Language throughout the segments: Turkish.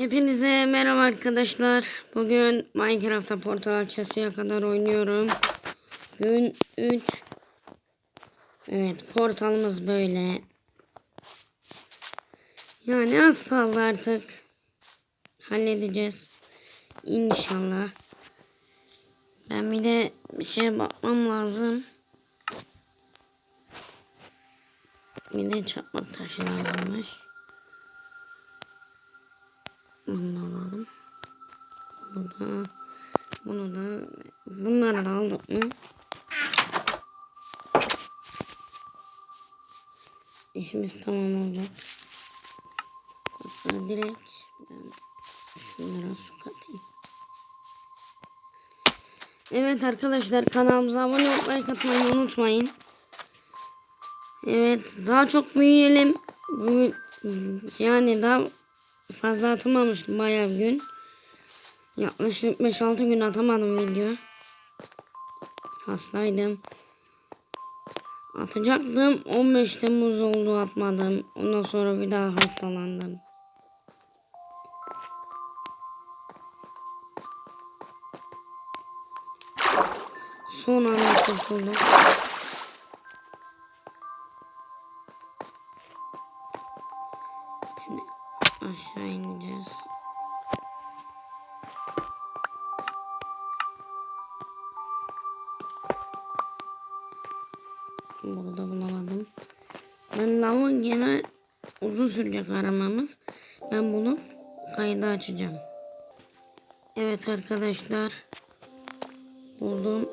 Hepinize merhaba arkadaşlar. Bugün Minecraft'ta portal açısıya kadar oynuyorum. Gün 3. Evet portalımız böyle. Yani az kaldı artık. Halledeceğiz. İnşallah. Ben bir de bir şeye bakmam lazım. Bir de çakmak taşı lazımmış. Da bunu da bunları da aldık mı? İşimiz tamam olacak. Hatta direkt ben şunlara su katayım. Evet arkadaşlar kanalımıza abone olup like atmayı unutmayın. Evet daha çok büyüyelim. Yani daha fazla atamamış bayağı bir gün. Yaklaşık 5-6 gün atamadım video. Hastaydım. Atacaktım. 15 Temmuz oldu atmadım. Ondan sonra bir daha hastalandım. Son anda kurtuldum. Burada bulamadım. Ben lavı gene uzun sürecek aramamız. Ben bunu kaydı açacağım. Evet arkadaşlar. Buldum.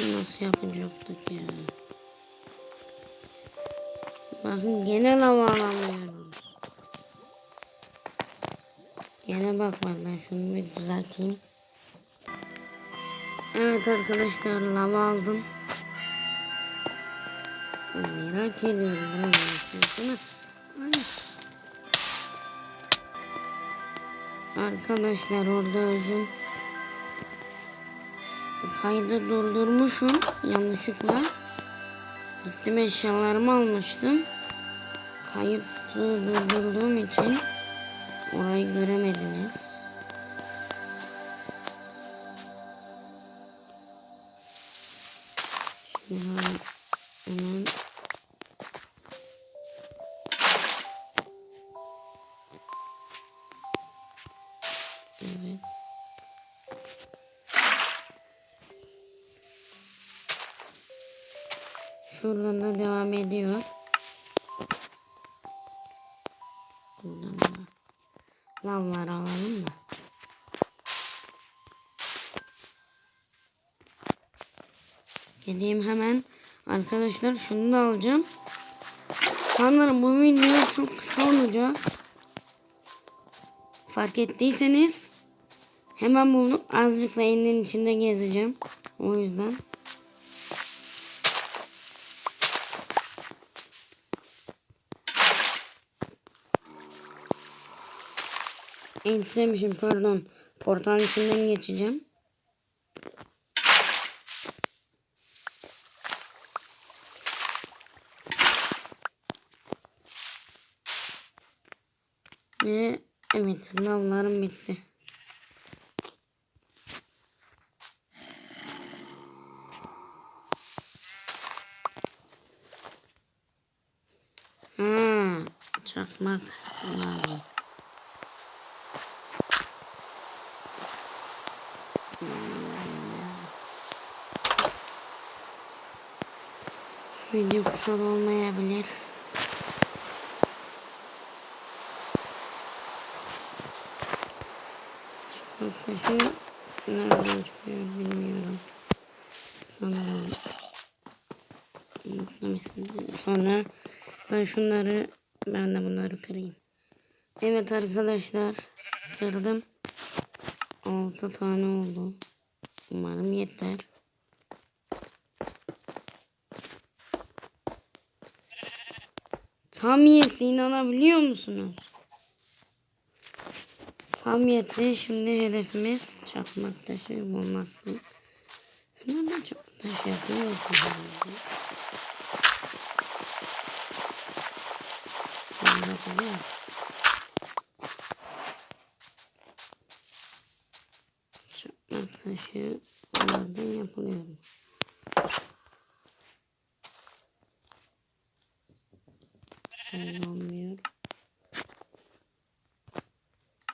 Nasıl yapacaktık ya? Bakın gene lava alamıyoruz. Gene bak ben şunu bir düzelteyim. Evet arkadaşlar lava aldım. Merak ediyorum buranın. Arkadaşlar orada özüm kaydı durdurmuşum yanlışlıkla. Gittim eşyalarımı almıştım. Kayıt durdurduğum için orayı göremediniz. Evet. Şuradan da devam ediyor. Buradan da lavlar alalım da. Gideyim hemen. Arkadaşlar şunu da alacağım. Sanırım bu video çok kısa olacak. Fark ettiyseniz hemen buldum. Azıcık da elinin içinde gezeceğim. O yüzden. Entlemişim pardon. Portalın içinden geçeceğim. Ve evet lavlarım bitti. Ha, çakmak lazım. Video kısa olmayabilir. Çıkmak taşı nereden çıkıyor bilmiyorum. Sanırım. Sonra ben şunları ben de bunları kırayım. Evet arkadaşlar kırdım. 6 tane oldu. Umarım yeter. Tam yetti inanabiliyor musunuz? Tam yetti. Şimdi hedefimiz çakmak taşı bulmaktı. Nereden çakmak taşı yapıyor? amına koyayım. Çakma taşı bunlardan yapılıyor. Kullanmıyor.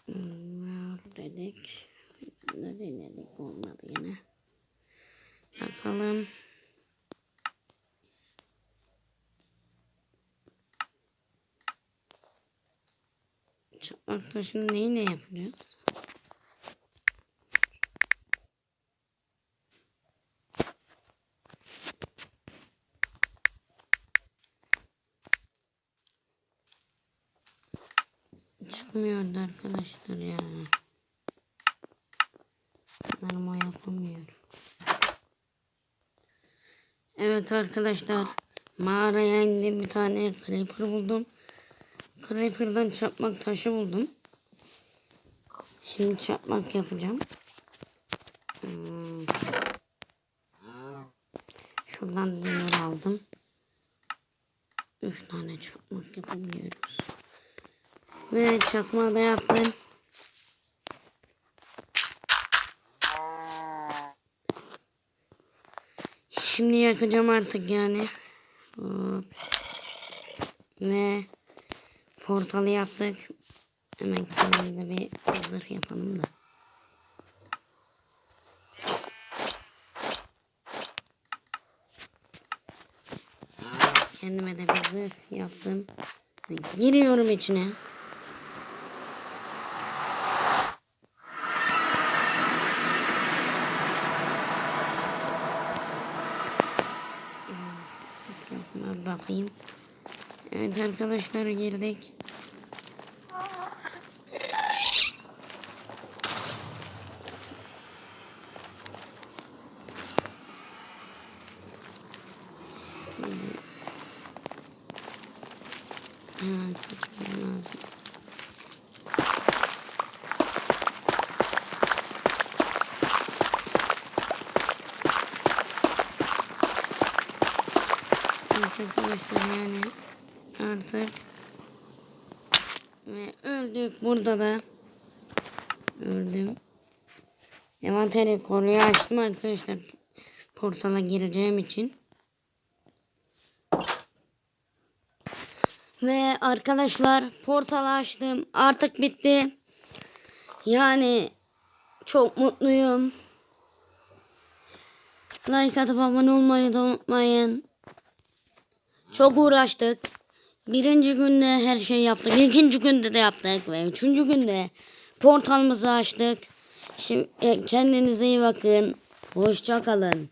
Bunlar dedik. Ne denedik olmadı yine. Bakalım. Çakmak taşını neyle yapacağız? Çıkmıyordu arkadaşlar ya. Sanırım o yapamıyor. Evet arkadaşlar. Mağaraya indim bir tane creeper buldum. Creeper'dan çakmak taşı buldum. Şimdi çakmak yapacağım. Hmm. Şuradan demir aldım. Üç tane çakmak yapabiliyoruz. Ve çakmağı da yaptım. Şimdi yakacağım artık yani. Hop. Ve portalı yaptık. Hemen kendimize bir zırh yapalım da. Kendime de bir zırh yaptım. Ve giriyorum içine. Bakayım. Evet arkadaşlar girdik. Ha, kaçmam lazım. Arkadaşlar yani artık ve öldük burada da öldüm. Envanteri koruyu açtım arkadaşlar portala gireceğim için. Ve arkadaşlar portal açtım artık bitti. Yani çok mutluyum. Like atıp abone olmayı da unutmayın. Çok uğraştık. Birinci günde her şey yaptık. ikinci günde de yaptık. Ve üçüncü günde portalımızı açtık. Şimdi kendinize iyi bakın. Hoşça kalın.